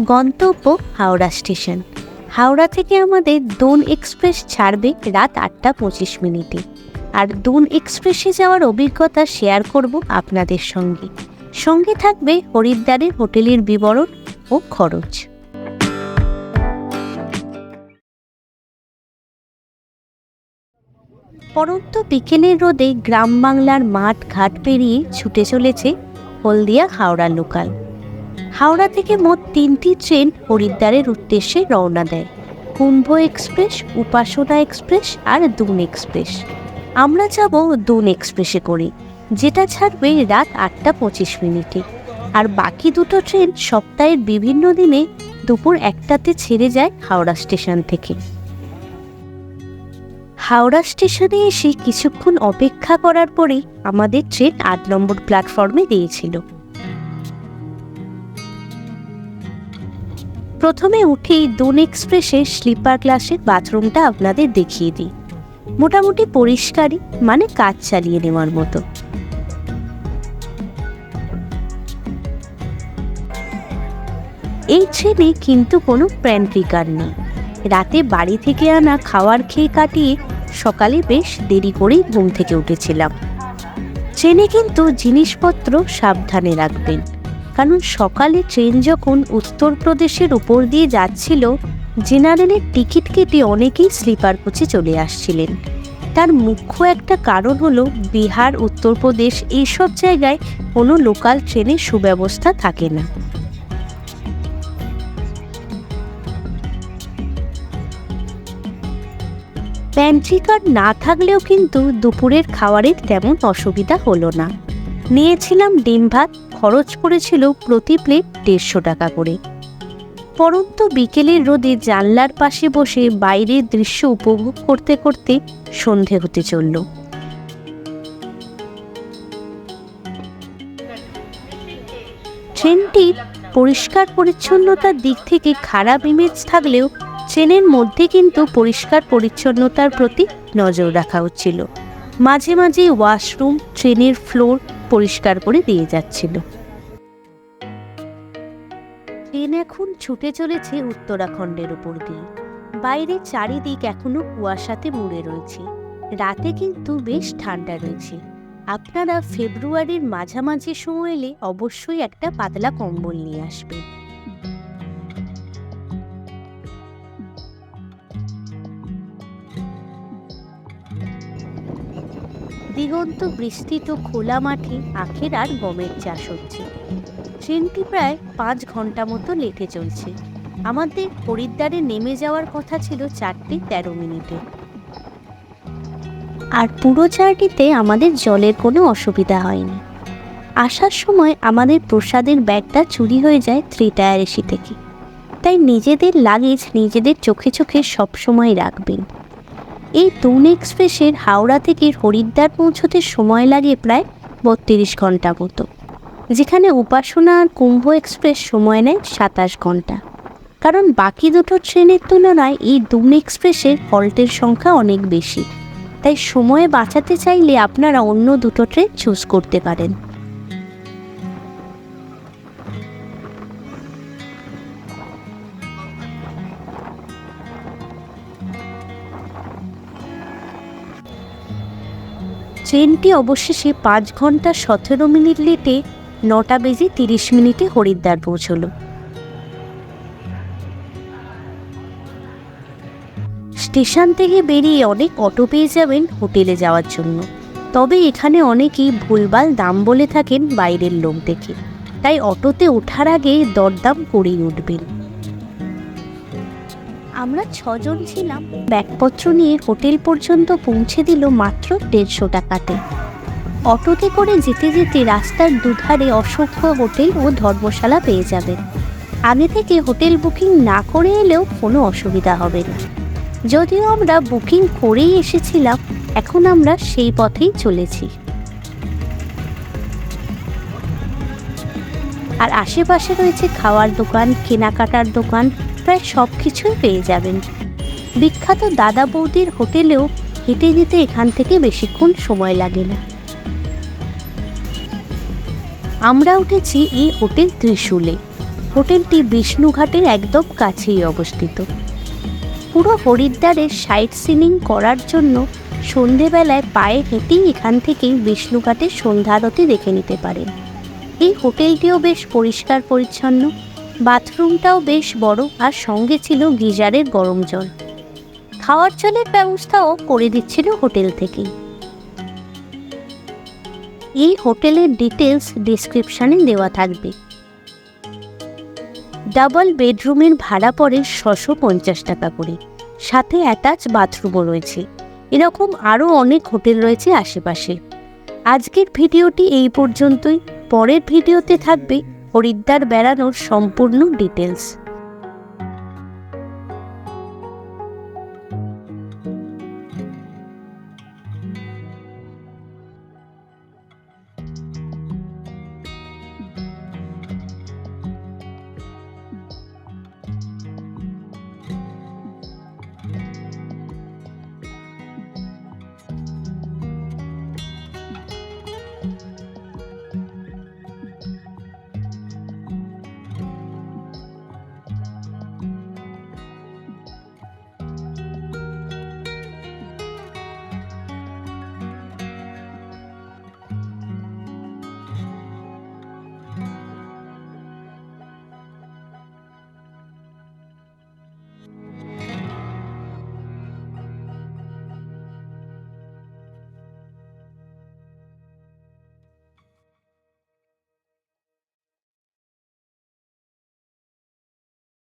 গন্তব্য হাওড়া স্টেশন। হাওড়া থেকে আমাদের দোন এক্সপ্রেস ছাড়বে রাত আটটা পঁচিশ মিনিটে। আর দোন এক্সপ্রেসে যাওয়ার অভিজ্ঞতা শেয়ার করব আপনাদের সঙ্গে। সঙ্গে থাকবে হরিদ্বারের হোটেলের বিবরণ ও খরচ। পরন্ত বিকেলের রোদে গ্রাম বাংলার মাঠ ঘাট পেরিয়ে ছুটে চলেছে হলদিয়া হাওড়া লোকাল। হাওড়া থেকে মোট তিনটি ট্রেন হরিদ্বারের উদ্দেশ্যে রওনা দেয়। কুম্ভ এক্সপ্রেস, উপাসনা এক্সপ্রেস আর দুন এক্সপ্রেস। আমরা যাব দুন এক্সপ্রেসে করে, যেটা ছাড়বে রাত আটটা পঁচিশ মিনিটে। আর বাকি দুটো ট্রেন সপ্তাহের বিভিন্ন দিনে দুপুর একটাতে ছেড়ে যায় হাওড়া স্টেশন থেকে। হাওড়া স্টেশনে এসে কিছুক্ষণ অপেক্ষা করার পরে আমাদের ট্রেন আট নম্বর প্ল্যাটফর্মে দিয়েছিল। প্রথমে উঠেই দুন এক্সপ্রেসের স্লিপার ক্লাসের বাথরুমটা আপনাদের দেখিয়ে দিই। মোটামুটি পরিষ্কারই মানে কাজ চালিয়ে নেওয়ার মতো। এই ট্রেনে কিন্তু কোনো প্যান্ট্রিকার নেই। রাতে বাড়ি থেকে আনা খাওয়ার খেয়ে কাটিয়ে সকালে বেশ দেরি করেই ঘুম থেকে উঠেছিলাম। ট্রেনে কিন্তু জিনিসপত্র সাবধানে রাখবেন। কারণ সকালে ট্রেন যখন উত্তরপ্রদেশের উপর দিয়ে যাচ্ছিল, জেনারেলের টিকিট কেটে অনেকেই স্লিপার কোচে চলে আসছিলেন। তার মুখ্য একটা কারণ হলো, বিহার, উত্তরপ্রদেশ এইসব জায়গায় কোনো লোকাল ট্রেনের সুব্যবস্থা থাকে না। প্যান্ট্রি কার্ড না থাকলেও কিন্তু দুপুরের খাবারের তেমন অসুবিধা হলো না। নিয়েছিলাম ডিম ভাত খরচ পড়েছিল প্রতি প্লেট দেড়শো টাকা করে। পরন্ত বিকেলের রোদে জানলার পাশে বসে বাইরের দৃশ্য উপভোগ করতে করতে সন্ধে হতে চলল। ট্রেনটির পরিষ্কার পরিচ্ছন্নতার দিক থেকে খারাপ ইমেজ থাকলেও ট্রেনের মধ্যে কিন্তু পরিষ্কার পরিচ্ছন্নতার প্রতি নজর রাখা হচ্ছিল। মাঝে মাঝে ওয়াশরুম ট্রেনের ফ্লোর পরিষ্কার করে দিয়ে যাচ্ছিল। ট্রেন এখন ছুটে চলেছে উত্তরাখণ্ডের উপর দিয়ে। বাইরে চারিদিক এখনও কুয়াশাতে মুড়ে রয়েছে। রাতে কিন্তু বেশ ঠান্ডা রয়েছে। আপনারা ফেব্রুয়ারির মাঝামাঝি সময় এলে অবশ্যই একটা পাতলা কম্বল নিয়ে আসবেন। দিগন্ত বৃষ্টিত খোলা মাঠে আখের আর গমের চাষ হচ্ছে। ট্রেনটি প্রায় পাঁচ ঘণ্টা মতো লেটে চলছে। আমাদের হরিদ্বারে নেমে যাওয়ার কথা ছিল চারটে তেরো মিনিটে। আর পুরো চারটিতে আমাদের জলের কোনো অসুবিধা হয়নি। আসার সময় আমাদের প্রসাদের ব্যাগটা চুরি হয়ে যায় থ্রি টায়ার এসি থেকে। তাই নিজেদের লাগেজ নিজেদের চোখে চোখে সবসময় রাখবেন। এই তুন এক্সপ্রেসের হাওড়া থেকে হরিদ্বার পৌঁছতে সময় লাগে প্রায় বত্রিশ ঘণ্টা মতো, যেখানে উপাসনা আর কুম্ভ এক্সপ্রেস সময় নেয় সাতাশ ঘণ্টা। কারণ বাকি দুটো ট্রেনের তুলনায় এই দুন এক্সপ্রেসের হল্টের সংখ্যা অনেক বেশি। তাই সময় বাঁচাতে চাইলে আপনারা অন্য দুটো ট্রেন চুজ করতে পারেন। ট্রেনটি অবশেষে পাঁচ ঘণ্টা সতেরো মিনিট লেটে নটা বেজে তিরিশ মিনিটে হরিদ্বার পৌঁছল। স্টেশন থেকে বেরিয়ে অনেক অটো পেয়ে যাবেন হোটেলে যাওয়ার জন্য। তবে এখানে অনেকেই ভুলভাল দাম বলে থাকেন বাইরের লোক দেখে তাই অটোতে ওঠার আগে দরদাম করেই উঠবেন। আমরা ছজন ছিলাম। ব্যাগপত্র নিয়ে হোটেল পর্যন্ত পৌঁছে দিল মাত্র দেড়শো টাকাতে। অটোতে করে যেতে যেতে রাস্তার দুধারে অসংখ্য হোটেল ও ধর্মশালা পেয়ে যাবেন আগে থেকে হোটেল বুকিং না করে এলেও কোনো অসুবিধা হবে না। যদিও আমরা বুকিং করেই এসেছিলাম, এখন আমরা সেই পথেই চলেছি। আর আশেপাশে রয়েছে খাওয়ার দোকান, কেনাকাটার দোকান প্রায় সব কিছুই পেয়ে যাবেন। বিখ্যাত দাদা বৌদির হোটেলেও হেঁটে যেতে এখান থেকে বেশিক্ষণ সময় লাগে না। আমরা উঠেছি এই হোটেল ত্রিশূলে। হোটেলটি বিষ্ণুঘাটের একদম কাছেই অবস্থিত। পুরো হরিদ্বারের সাইট সিনিং করার জন্য সন্ধেবেলায় পায়ে হেঁটেই এখান থেকেই বিষ্ণুঘাটের সন্ধ্যা আরতি দেখে নিতে পারেন। এই হোটেলটিও বেশ পরিষ্কার পরিচ্ছন্ন বাথরুমটাও বেশ বড় আর সঙ্গে ছিল গিজারের গরম জল। খাওয়ার জলের ব্যবস্থাও করে দিচ্ছিল হোটেল থেকেই। এই হোটেলের ডিটেলস ডিসক্রিপশানে দেওয়া থাকবে। ডাবল বেডরুমের ভাড়া পড়ে ছশো পঞ্চাশ টাকা করে। সাথে অ্যাটাচ বাথরুমও রয়েছে। এরকম আরও অনেক হোটেল রয়েছে আশেপাশে। আজকের ভিডিওটি এই পর্যন্তই। পরের ভিডিওতে থাকবে হরিদ্বার বেড়ানোর সম্পূর্ণ ডিটেলস